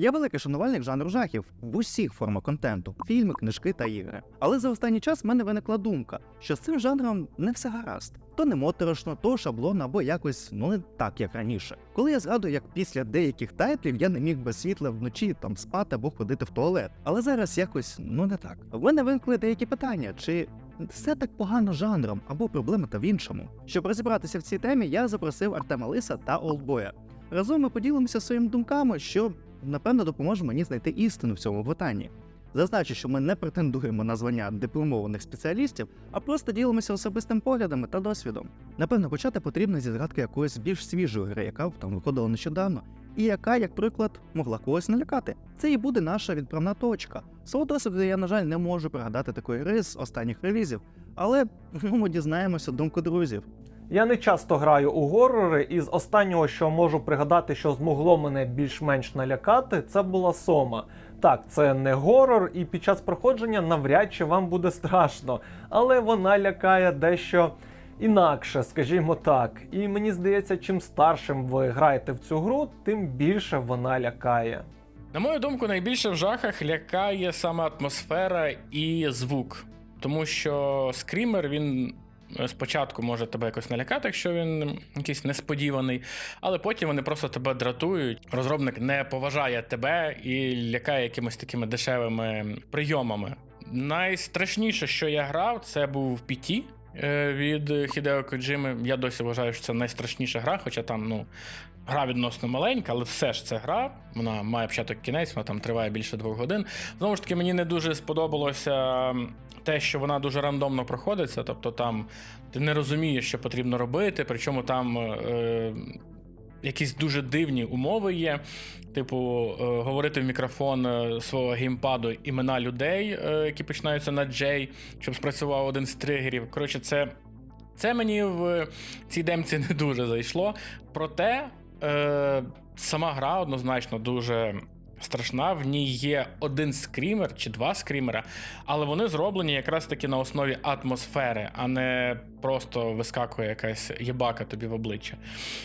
Я великий шанувальник жанру жахів в усіх формах контенту фільми, книжки та ігри. Але за останній час в мене виникла думка, що з цим жанром не все гаразд. То не моторошно, то шаблонно або якось ну не так, як раніше. Коли я згадую, як після деяких тайтлів я не міг без світла вночі там спати або ходити в туалет. Але зараз якось ну не так. В мене виникли деякі питання, чи все так погано жанром або проблема та в іншому. Щоб розібратися в цій темі, я запросив Артема Лиса та Олдбоя. Разом ми поділимося своїми думками, що напевно допоможе мені знайти істину в цьому питанні. Зазначу, що ми не претендуємо на звання дипломованих спеціалістів, а просто ділимося особистим поглядами та досвідом. Напевно, почати потрібно зі згадки якоїсь більш свіжої гри, яка там виходила нещодавно, і яка, як приклад, могла когось налякати. Це і буде наша відправна точка. Свого досвіду я, на жаль, не можу пригадати такої гри з останніх релізів, але ми дізнаємося думку друзів. Я не часто граю у горори, і з останнього, що можу пригадати, що змогло мене більш-менш налякати, це була Сома. Так, це не горор, і під час проходження навряд чи вам буде страшно, але вона лякає дещо інакше, скажімо так. І мені здається, чим старшим ви граєте в цю гру, тим більше вона лякає. На мою думку, найбільше в жахах лякає саме атмосфера і звук. Тому що скрімер він спочатку може тебе якось налякати, якщо він якийсь несподіваний, але потім вони просто тебе дратують. Розробник не поважає тебе і лякає якимись такими дешевими прийомами. Найстрашніше, що я грав, це був PT е, від Хідео Коджими. Я досі вважаю, що це найстрашніша гра, хоча там, ну. Гра відносно маленька, але все ж це гра. Вона має початок кінець, вона там триває більше двох годин. Знову ж таки, мені не дуже сподобалося те, що вона дуже рандомно проходиться. Тобто там ти не розумієш, що потрібно робити, причому там е, якісь дуже дивні умови є. Типу, е, говорити в мікрофон е, свого геймпаду імена людей, е, які починаються на J, щоб спрацював один з тригерів. Коротше, це. Це мені в цій демці не дуже зайшло. Проте е, сама гра однозначно дуже страшна. В ній є один скрімер чи два скрімера, але вони зроблені якраз таки на основі атмосфери, а не просто вискакує якась єбака тобі в обличчя.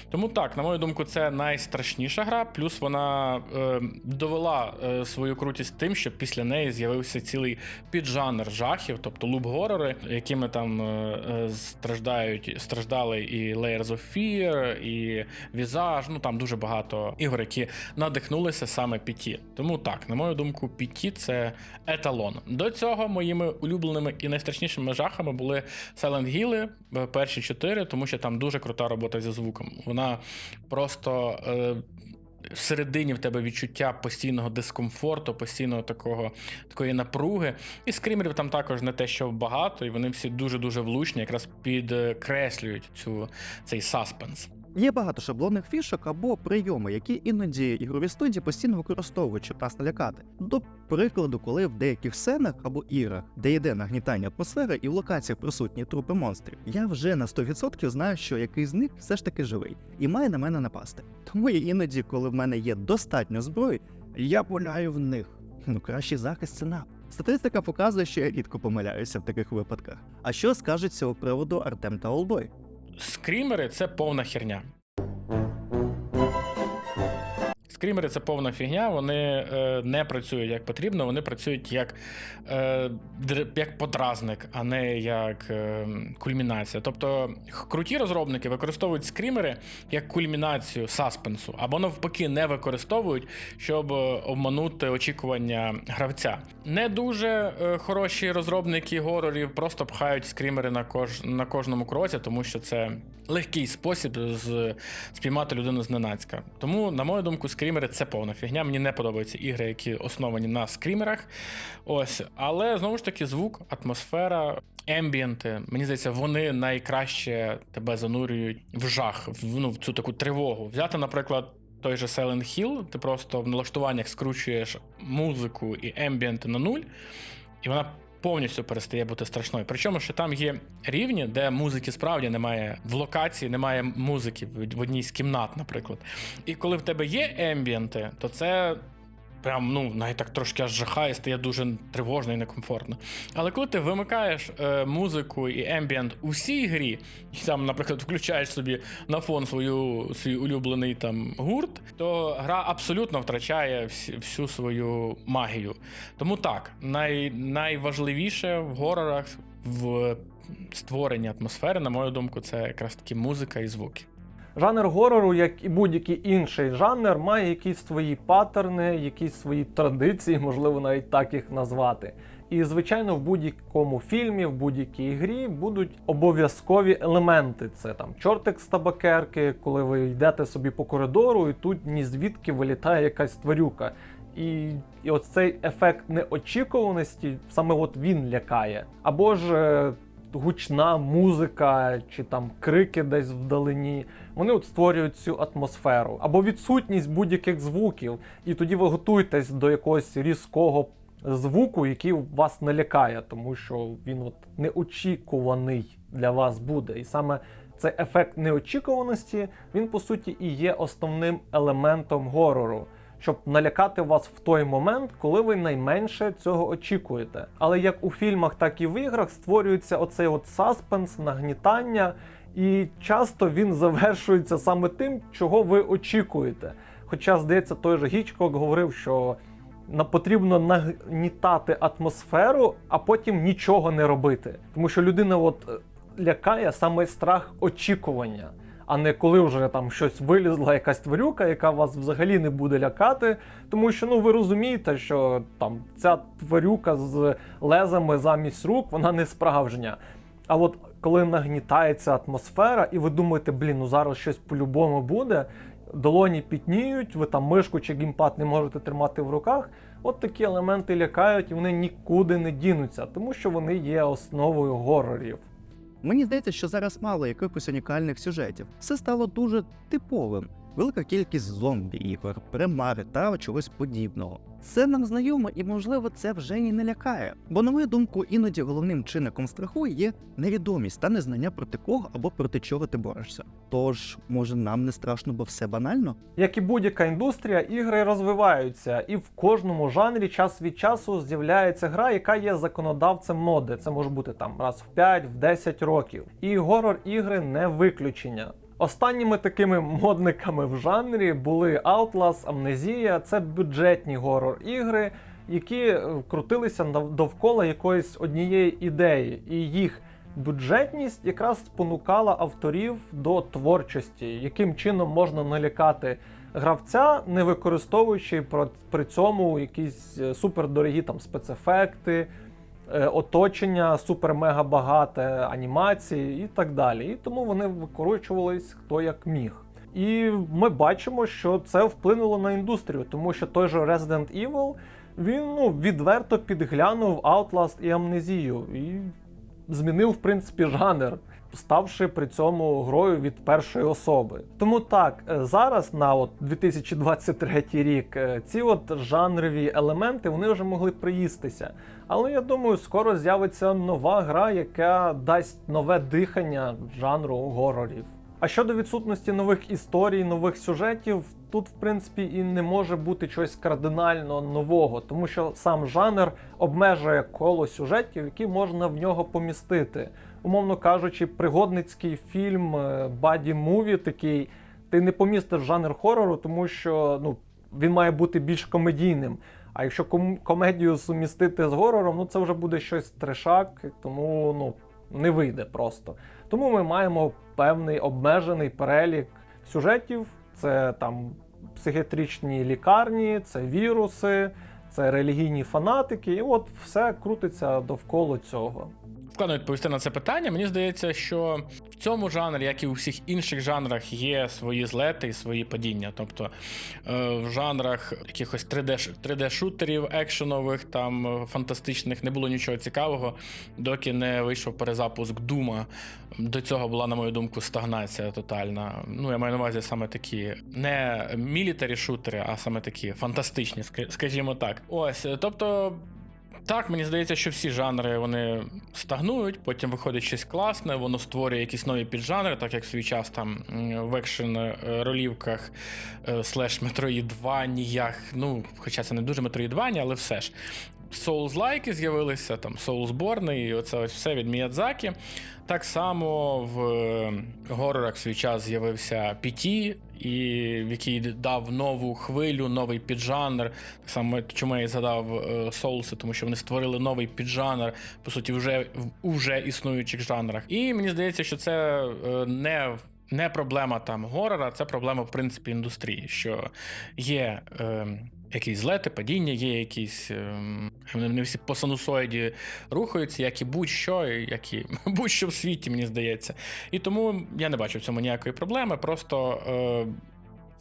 Тому так, на мою думку, це найстрашніша гра. Плюс вона е, довела е, свою крутість тим, що після неї з'явився цілий піджанр жахів, тобто луп-горори, якими там е, е, страждають, страждали і Layers of Fear, і Visage, ну там дуже багато ігор, які надихнулися саме PT. Тому так, на мою думку, PT — це еталон. До цього моїми улюбленими і найстрашнішими жахами були Silent Hill, е, перші чотири, тому що там дуже крута робота зі звуком. Вона просто. Е, Всередині в тебе відчуття постійного дискомфорту, постійного такого такої напруги. І скрімерів там також не те, що багато, і вони всі дуже-дуже влучні, якраз підкреслюють цю, цей саспенс. Є багато шаблонних фішок або прийоми, які іноді ігрові студії постійно використовують, щоб нас налякати. До прикладу, коли в деяких сценах або іграх, де йде нагнітання атмосфери і в локаціях присутні трупи монстрів, я вже на 100% знаю, що який з них все ж таки живий і має на мене напасти. Тому і іноді, коли в мене є достатньо зброї, я пуляю в них. Ну, кращий захист це нап. Статистика показує, що я рідко помиляюся в таких випадках. А що з цього приводу Артем та Олбой? Скрімери це повна херня. Скрімери це повна фігня, вони е, не працюють як потрібно, вони працюють як, е, як подразник, а не як е, кульмінація. Тобто круті розробники використовують скрімери як кульмінацію саспенсу, або навпаки не використовують, щоб обманути очікування гравця. Не дуже е, хороші розробники горорів просто пхають скрімери на, кож, на кожному кроці, тому що це легкий спосіб з, спіймати людину зненацька. Тому, на мою думку, скрімери це повна фігня. Мені не подобаються ігри, які основані на скрімерах. Ось, але знову ж таки, звук, атмосфера, ембієнти. Мені здається, вони найкраще тебе занурюють в жах, в, ну, в цю таку тривогу. Взяти, наприклад. Той же Silent Hill, ти просто в налаштуваннях скручуєш музику і ембієнти на нуль, і вона повністю перестає бути страшною. Причому, що там є рівні, де музики справді немає в локації, немає музики в одній з кімнат, наприклад. І коли в тебе є ембієнти, то це прям ну навіть так трошки аж жахає, стає дуже тривожно і некомфортно. Але коли ти вимикаєш е, музику і ембієнт у всій грі, і там, наприклад, включаєш собі на фон свою свій улюблений там гурт, то гра абсолютно втрачає всі, всю свою магію. Тому так, най, найважливіше в горорах в створенні атмосфери, на мою думку, це якраз таки музика і звуки. Жанр горору, як і будь-який інший жанр, має якісь свої паттерни, якісь свої традиції, можливо, навіть так їх назвати. І, звичайно, в будь-якому фільмі, в будь-якій грі будуть обов'язкові елементи. Це там чортик з табакерки, коли ви йдете собі по коридору, і тут ні звідки вилітає якась тварюка. І, і цей ефект неочікуваності, саме от він лякає. Або ж е, гучна музика чи там крики десь вдалині. Вони от створюють цю атмосферу. Або відсутність будь-яких звуків. І тоді ви готуєтесь до якогось різкого звуку, який вас не лякає, тому що він от неочікуваний для вас буде. І саме цей ефект неочікуваності, він по суті і є основним елементом горору. Щоб налякати вас в той момент, коли ви найменше цього очікуєте. Але як у фільмах, так і в іграх створюється оцей от саспенс, нагнітання, і часто він завершується саме тим, чого ви очікуєте. Хоча, здається, той же Гічкок говорив, що потрібно нагнітати атмосферу, а потім нічого не робити. Тому що людина от е, лякає саме страх очікування, а не коли вже там щось вилізла, якась тварюка, яка вас взагалі не буде лякати. Тому що ну ви розумієте, що там ця тварюка з лезами замість рук, вона не справжня. А от коли нагнітається атмосфера, і ви думаєте, блін, ну зараз щось по-любому буде, долоні пітніють, ви там мишку чи гімпад не можете тримати в руках. От такі елементи лякають, і вони нікуди не дінуться, тому що вони є основою горорів. Мені здається, що зараз мало якихось унікальних сюжетів. Все стало дуже типовим. Велика кількість зомбі ігор, примари та чогось подібного. Це нам знайомо і, можливо, це вже і не лякає. Бо, на мою думку, іноді головним чинником страху є невідомість та незнання проти кого або проти чого ти борешся. Тож, може, нам не страшно, бо все банально? Як і будь-яка індустрія, ігри розвиваються, і в кожному жанрі час від часу з'являється гра, яка є законодавцем моди. Це може бути там раз в 5, в 10 років. І горор ігри не виключення. Останніми такими модниками в жанрі були Outlast, Amnesia. Це бюджетні горор ігри, які крутилися довкола якоїсь однієї ідеї, і їх бюджетність якраз спонукала авторів до творчості, яким чином можна налякати гравця, не використовуючи при цьому якісь е, супердорогі там спецефекти, оточення супер-мега багате, анімації і так далі. І тому вони викорочувались хто як міг. І ми бачимо, що це вплинуло на індустрію, тому що той же Resident Evil він ну, відверто підглянув Outlast і Амнезію і змінив, в принципі, жанр, ставши при цьому грою від першої особи. Тому так, е, зараз на от 2023 рік е, ці от жанрові елементи вони вже могли приїстися. Але я думаю, скоро з'явиться нова гра, яка дасть нове дихання жанру горорів. А щодо відсутності нових історій, нових сюжетів, тут в принципі і не може бути чогось кардинально нового, тому що сам жанр обмежує коло сюжетів, які можна в нього помістити. Умовно кажучи, пригодницький фільм Баді Муві такий, ти не помістиш жанр хорору, тому що ну, він має бути більш комедійним. А якщо ком- комедію сумістити з горором, ну це вже буде щось трешак, тому ну не вийде просто. Тому ми маємо певний обмежений перелік сюжетів. Це там психіатричні лікарні, це віруси, це релігійні фанатики, і от все крутиться довкола цього. Складно відповісти на це питання. Мені здається, що в цьому жанрі, як і у всіх інших жанрах, є свої злети і свої падіння. Тобто е, в жанрах якихось 3D, 3D-шутерів, екшенових, там е, фантастичних не було нічого цікавого, доки не вийшов перезапуск Дума. До цього була, на мою думку, стагнація тотальна. Ну, я маю на увазі саме такі не мілітарі шутери, а саме такі фантастичні, скажімо так. Ось, е, тобто Так, мені здається, що всі жанри вони стагнують, потім виходить щось класне, воно створює якісь нові піджанри, так як в свій час там в екшен е, ролівках е, слеш метроїдваніях, ну, хоча це не дуже метроїдвані, але все ж. Souls-лайки з'явилися, там Soulsborne і оце ось все від Міядзакі. Так само в е, горорах свій час з'явився PT, і в який дав нову хвилю, новий піджанр. Так само, чому я згадав е, Соулси, тому що вони створили новий піджанр, по суті, вже в уже існуючих жанрах. І мені здається, що це е, не. Не проблема там горора, це проблема, в принципі, індустрії, що є е, якісь злети, падіння, є якісь. Е, вони вони всі по синусоїді рухаються, як і будь-що, як і будь-що в світі, мені здається. І тому я не бачу в цьому ніякої проблеми. Просто е,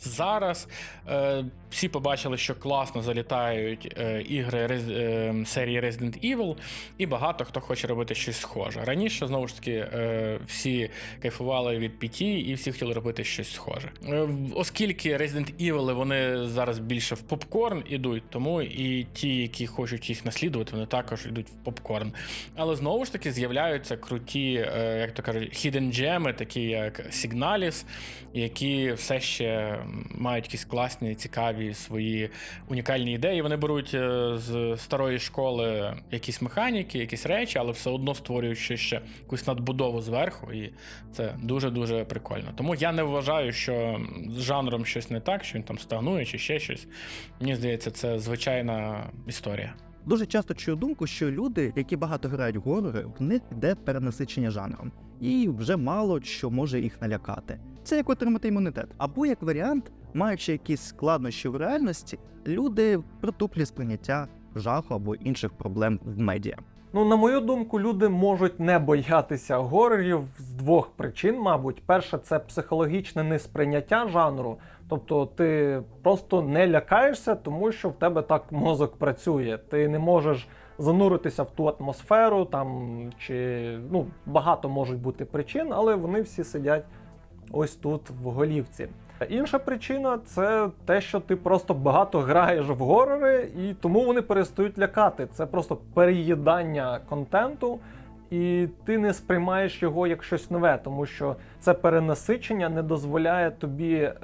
зараз е, всі побачили, що класно залітають е, ігри е, серії Resident Evil, і багато хто хоче робити щось схоже. Раніше, знову ж таки, е, всі кайфували від PT і всі хотіли робити щось схоже. Е, оскільки Resident Evil вони зараз більше в попкорн ідуть, тому і ті, які хочуть їх наслідувати, вони також йдуть в попкорн. Але знову ж таки з'являються круті, е, як то кажуть, hidden джеми, такі як Signalis, які все ще мають якісь класні, цікаві свої унікальні ідеї. Вони беруть е, з старої школи якісь механіки, якісь речі, але все одно створюють ще, ще якусь надбудову зверху, і це дуже-дуже прикольно. Тому я не вважаю, що з жанром щось не так, що він там стагнує чи ще щось. Мені здається, це звичайна історія. Дуже часто чую думку, що люди, які багато грають горори, в них йде перенасичення жанром, і вже мало що може їх налякати. Це як отримати імунітет. Або як варіант, маючи якісь складнощі в реальності, люди притуплі сприйняття жаху або інших проблем в медіа. Ну, на мою думку, люди можуть не боятися горорів з двох причин, мабуть. Перше, це психологічне несприйняття жанру. Тобто ти просто не лякаєшся, тому що в тебе так мозок працює. Ти не можеш зануритися в ту атмосферу, там чи ну багато можуть бути причин, але вони всі сидять ось тут в голівці. Інша причина це те, що ти просто багато граєш в горори, і тому вони перестають лякати. Це просто переїдання контенту, і ти не сприймаєш його як щось нове, тому що це перенасичення не дозволяє тобі е,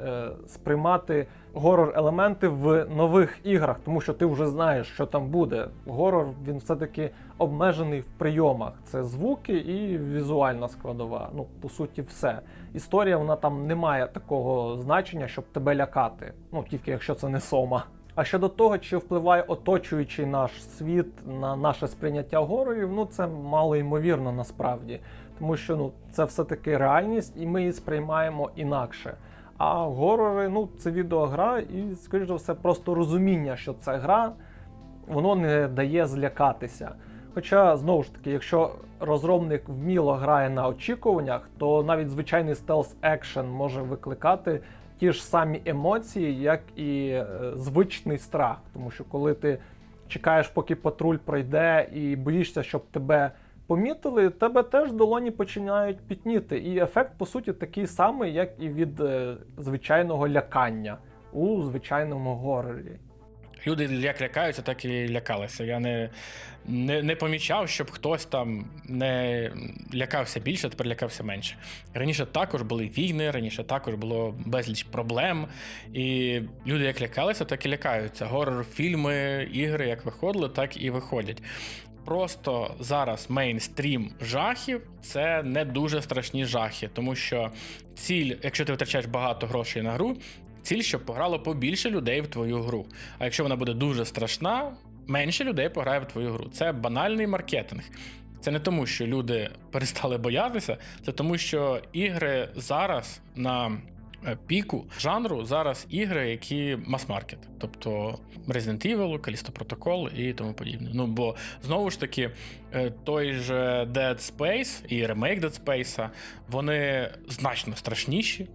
сприймати горор-елементи в нових іграх, тому що ти вже знаєш, що там буде. Горор він все-таки обмежений в прийомах. Це звуки і візуальна складова. Ну, по суті, все. Історія вона там не має такого значення, щоб тебе лякати. Ну тільки якщо це не сома. А щодо того, чи впливає оточуючий наш світ на наше сприйняття горорів, ну це мало ймовірно насправді, тому що ну це все-таки реальність, і ми її сприймаємо інакше. А горори, ну це відеогра, і, скоріш за все, просто розуміння, що це гра, воно не дає злякатися. Хоча, знову ж таки, якщо розробник вміло грає на очікуваннях, то навіть звичайний стелс екшен може викликати ті ж самі емоції, як і е, звичний страх. Тому що коли ти чекаєш, поки патруль пройде, і боїшся, щоб тебе помітили, тебе теж долоні починають пітніти. І ефект, по суті, такий самий, як і від е, звичайного лякання у звичайному горорі. Люди як лякаються, так і лякалися. Я не, не, не помічав, щоб хтось там не лякався більше, тепер лякався менше. Раніше також були війни, раніше також було безліч проблем. І люди як лякалися, так і лякаються. Горор-фільми, ігри як виходили, так і виходять. Просто зараз мейнстрім жахів це не дуже страшні жахи, тому що ціль, якщо ти витрачаєш багато грошей на гру, ціль, щоб пограло побільше людей в твою гру. А якщо вона буде дуже страшна, менше людей пограє в твою гру. Це банальний маркетинг. Це не тому, що люди перестали боятися, це тому, що ігри зараз на піку жанру зараз ігри, які мас-маркет, тобто Resident Evil, Callisto Protocol і тому подібне. Ну бо знову ж таки, е, той же Dead Space і ремейк Dead Space, вони значно страшніші,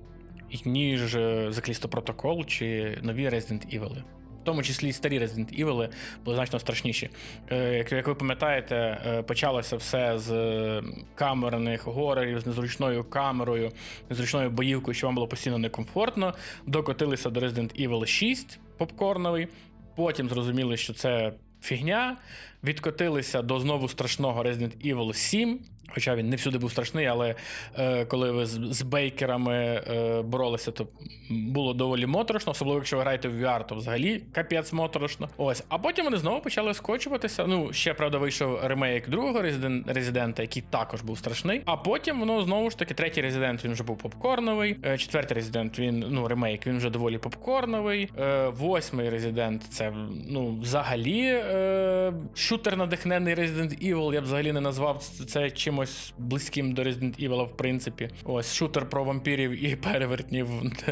ніж е, Callisto Protocol чи нові Resident Evil. Тому числі і старі Resident Evil були значно страшніші. Е, Як, ви пам'ятаєте, е, почалося все з е, камерних горорів, з незручною камерою, незручною боївкою, що вам було постійно некомфортно. Докотилися до Resident Evil 6 попкорновий. Потім зрозуміли, що це фігня. відкотилися до знову страшного Resident Evil 7. Хоча він не всюди був страшний, але е, коли ви з, з бейкерами е, боролися, то було доволі моторошно, особливо якщо ви граєте в VR, то взагалі капець моторошно. Ось, а потім вони знову почали скочуватися. Ну, ще правда, вийшов ремейк другого Резидента, який також був страшний. А потім воно знову ж таки третій резидент він вже був попкорновий. Е, четвертий резидент він ну ремейк, він вже доволі попкорновий. Е, восьмий резидент це ну взагалі е, шутер надихнений Resident Evil. Я б взагалі не назвав це чимось близьким до Resident Evil, в принципі. Ось шутер про вампірів і перевертнів,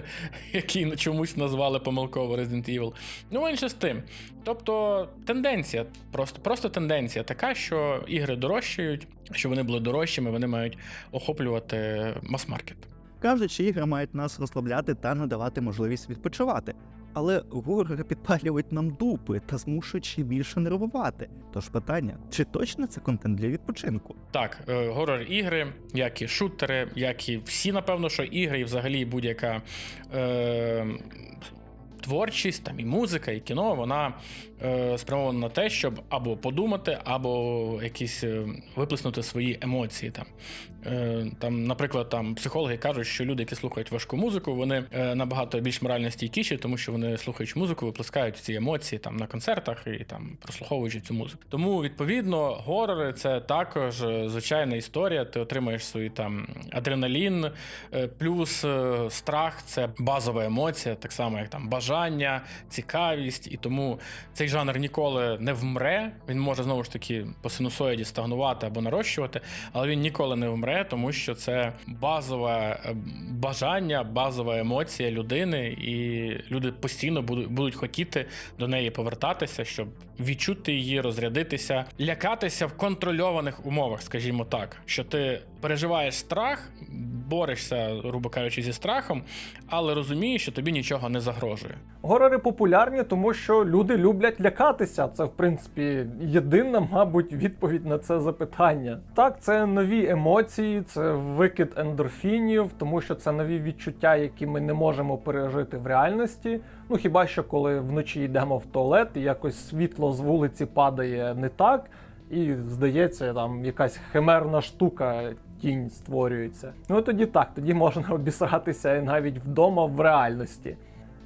який чомусь назвали помилково Resident Evil. Ну, менше з тим. Тобто тенденція, просто, просто тенденція така, що ігри дорожчають, що вони були дорожчими, вони мають охоплювати мас-маркет. Кажуть, що ігри мають нас розслабляти та надавати можливість відпочивати. Але горори підпалюють нам дупи та змушують ще більше нервувати. Тож питання: чи точно це контент для відпочинку? Так, е, горор-ігри, як і шутери, як і всі, напевно, що ігри, і взагалі будь-яка е, творчість, там і музика, і кіно, вона е, спрямована на те, щоб або подумати, або якісь е, виплеснути свої емоції. Там. Е, там, наприклад, там психологи кажуть, що люди, які слухають важку музику, вони набагато більш морально стійкіші, тому що вони, слухаючи музику, виплескають ці емоції там на концертах і там прослуховуючи цю музику. Тому, відповідно, горори це також звичайна історія. Ти отримаєш свій там адреналін, плюс страх це базова емоція, так само як там бажання, цікавість, і тому цей жанр ніколи не вмре. Він може знову ж таки по синусоїді стагнувати або нарощувати, але він ніколи не вмре, тому що це базове е, бажання, базова емоція людини, і люди постійно будуть, будуть хотіти до неї повертатися, щоб відчути її, розрядитися, лякатися в контрольованих умовах, скажімо так, що ти переживаєш страх, борешся, грубо кажучи, зі страхом, але розумієш, що тобі нічого не загрожує. Горори популярні, тому що люди люблять лякатися. Це, в принципі, єдина, мабуть, відповідь на це запитання. Так, це нові емоції, це викид ендорфінів, тому що це нові відчуття, які ми не можемо пережити в реальності. Ну хіба що коли вночі йдемо в туалет і якось світло з вулиці падає не так, і здається, там якась химерна штука. Тінь створюється. Ну тоді так, тоді можна обісратися навіть вдома в реальності.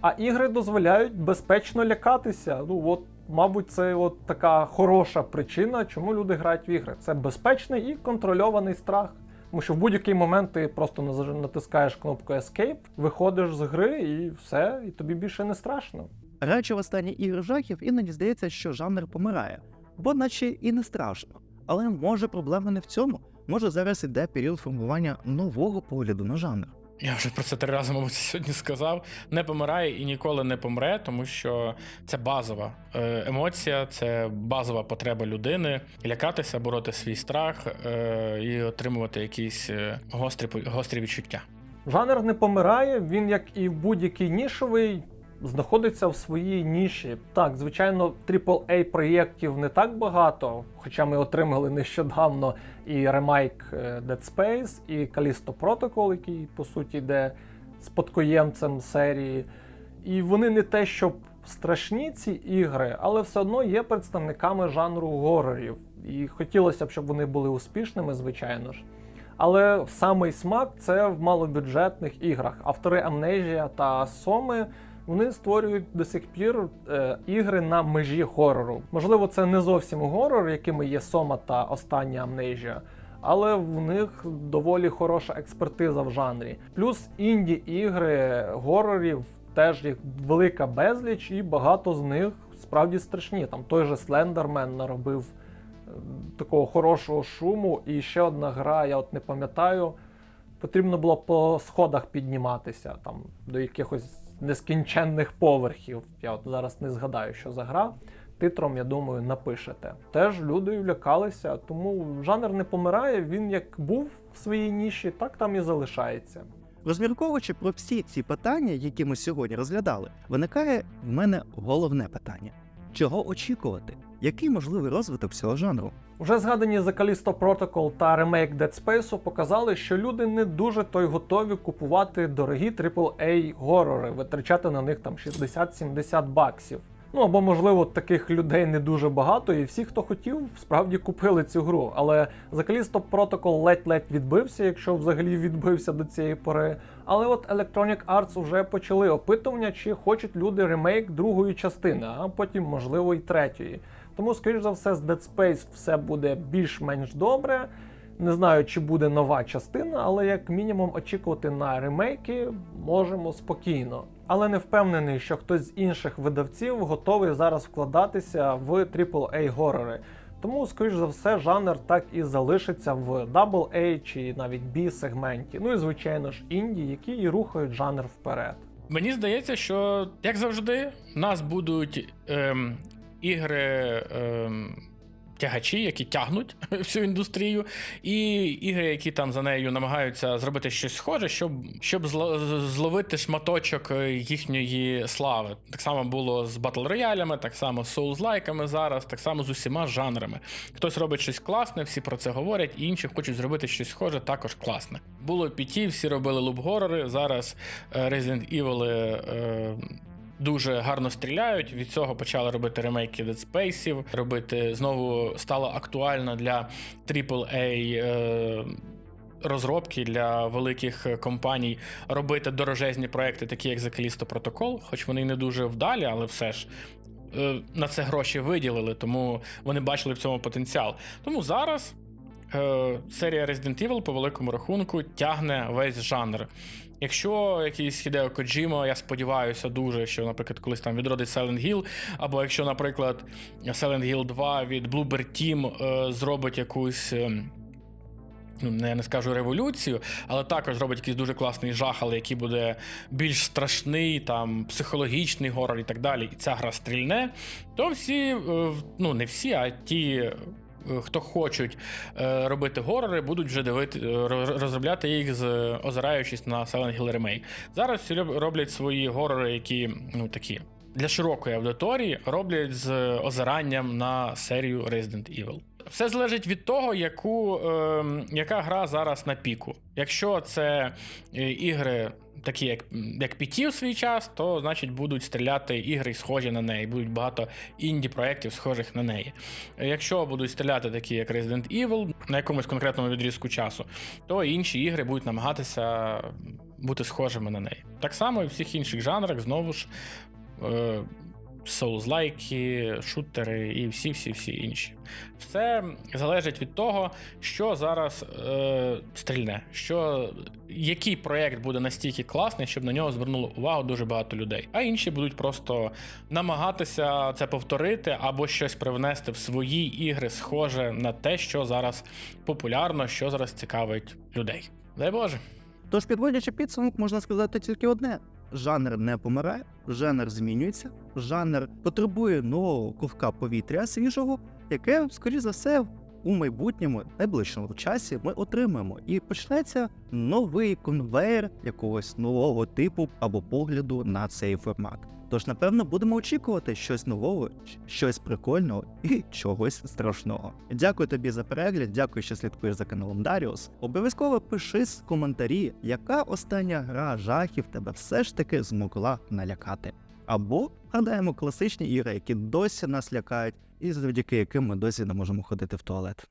А ігри дозволяють безпечно лякатися. Ну от, мабуть, це от така хороша причина, чому люди грають в ігри. Це безпечний і контрольований страх. Тому що в будь-який момент ти просто натискаєш кнопку Escape, виходиш з гри і все, і тобі більше не страшно. Граючи в останні ігри жахів, іноді здається, що жанр помирає, бо наче і не страшно. Але може проблема не в цьому. Може зараз іде період формування нового погляду на жанр. Я вже про це три рази, мабуть, сьогодні сказав. Не помирає і ніколи не помре, тому що це базова е, емоція, це базова потреба людини лякатися, бороти свій страх е, і отримувати якісь е, гострі, гострі відчуття. Жанр не помирає, він, як і будь-який нішовий, знаходиться в своїй ніші. Так, звичайно, AAA проєктів не так багато, хоча ми отримали нещодавно і ремейк е, Dead Space, і Callisto Protocol, який по суті йде спадкоємцем серії. І вони не те, щоб страшні ці ігри, але все одно є представниками жанру горорів. І хотілося б, щоб вони були успішними, звичайно ж. Але самий смак це в малобюджетних іграх. Автори Amnesia та Соми вони створюють до сих пір е, ігри на межі хорору. Можливо, це не зовсім горор, якими є Сома та остання Amnesia, але в них доволі хороша експертиза в жанрі. Плюс інді-ігри горорів теж їх велика безліч, і багато з них справді страшні. Там той же Слендермен наробив е, такого хорошого шуму. І ще одна гра, я от не пам'ятаю. Потрібно було по сходах підніматися там до якихось нескінченних поверхів. Я от зараз не згадаю, що за гра. Титром, я думаю, напишете. Теж люди лякалися, тому жанр не помирає. Він як був в своїй ніші, так там і залишається. Розмірковуючи про всі ці питання, які ми сьогодні розглядали, виникає в мене головне питання: чого очікувати? Який можливий розвиток цього жанру? Вже згадані Callisto Protocol та ремейк Dead Space показали, що люди не дуже то й готові купувати дорогі AAA горори, витрачати на них там 60-70 баксів. Ну або, можливо, таких людей не дуже багато, і всі, хто хотів, справді купили цю гру. Але Callisto Protocol ледь-ледь відбився, якщо взагалі відбився до цієї пори. Але от Electronic Arts вже почали опитування, чи хочуть люди ремейк другої частини, а потім, можливо, і третьої. Тому, скоріш за все, з Dead Space все буде більш-менш добре. Не знаю, чи буде нова частина, але як мінімум очікувати на ремейки можемо спокійно. Але не впевнений, що хтось з інших видавців готовий зараз вкладатися в aaa горори. Тому, скоріш за все, жанр так і залишиться в AA чи навіть B сегменті. Ну і звичайно ж інді, які і рухають жанр вперед. Мені здається, що, як завжди, нас будуть ем, ігри. Ем, Тягачі, які тягнуть всю індустрію, і ігри, які там за нею намагаються зробити щось схоже, щоб щоб зло- зловити шматочок е, їхньої слави. Так само було з батл роялями, так само з соузлайками зараз, так само з усіма жанрами. Хтось робить щось класне, всі про це говорять, і інші хочуть зробити щось схоже, також класне. Було PT, всі робили луп-горори. Зараз е, Resident Evil е, дуже гарно стріляють. Від цього почали робити ремейки Dead Space, робити знову стало актуально для AAA е, розробки для великих е, компаній робити дорожезні проекти, такі як Callisto Protocol, хоч вони не дуже вдалі, але все ж. е, На це гроші виділили, тому вони бачили в цьому потенціал. Тому зараз е, серія Resident Evil по великому рахунку тягне весь жанр. Якщо якийсь Хідео Коджімо, я сподіваюся дуже, що, наприклад, колись там відродить Silent Hill, або якщо, наприклад, Silent Hill 2 від Bloober Team е, зробить якусь. е, Ну, не, скажу революцію, але також зробить якийсь дуже класний жах, але який буде більш страшний, там психологічний горор і так далі. І ця гра стрільне, то всі, е, ну не всі, а ті, хто хочуть е, робити горори, будуть вже дивити, е, розробляти їх з озираючись на Silent Hill Remake. Зараз всі роблять свої горори, які ну такі для широкої аудиторії, роблять з озиранням на серію Resident Evil. Все залежить від того, яку, е, яка гра зараз на піку. Якщо це е, ігри. Такі, як, як PT в свій час, то значить будуть стріляти ігри, схожі на неї. Будуть багато інді-проєктів, схожих на неї. Якщо будуть стріляти такі, як Resident Evil, на якомусь конкретному відрізку часу, то інші ігри будуть намагатися бути схожими на неї. Так само і в всіх інших жанрах, знову ж, е, соузлайки, шутери і всі-всі-всі інші. Все залежить від того, що зараз е, стрільне, що, який проєкт буде настільки класний, щоб на нього звернуло увагу дуже багато людей. А інші будуть просто намагатися це повторити або щось привнести в свої ігри, схоже на те, що зараз популярно, що зараз цікавить людей. Дай Боже. Тож, підводячи підсумок, можна сказати тільки одне: жанр не помирає, жанр змінюється, жанр потребує нового ковка повітря свіжого, яке, скоріш за все, у майбутньому, найближчому часі ми отримаємо. І почнеться новий конвейер якогось нового типу або погляду на цей формат. Тож, напевно, будемо очікувати щось нового, щось прикольного і чогось страшного. Дякую тобі за перегляд, дякую, що слідкуєш за каналом Даріус. Обов'язково пиши з коментарі, яка остання гра жахів тебе все ж таки змогла налякати. Або гадаємо класичні ігри, які досі нас лякають, і завдяки яким ми досі не можемо ходити в туалет.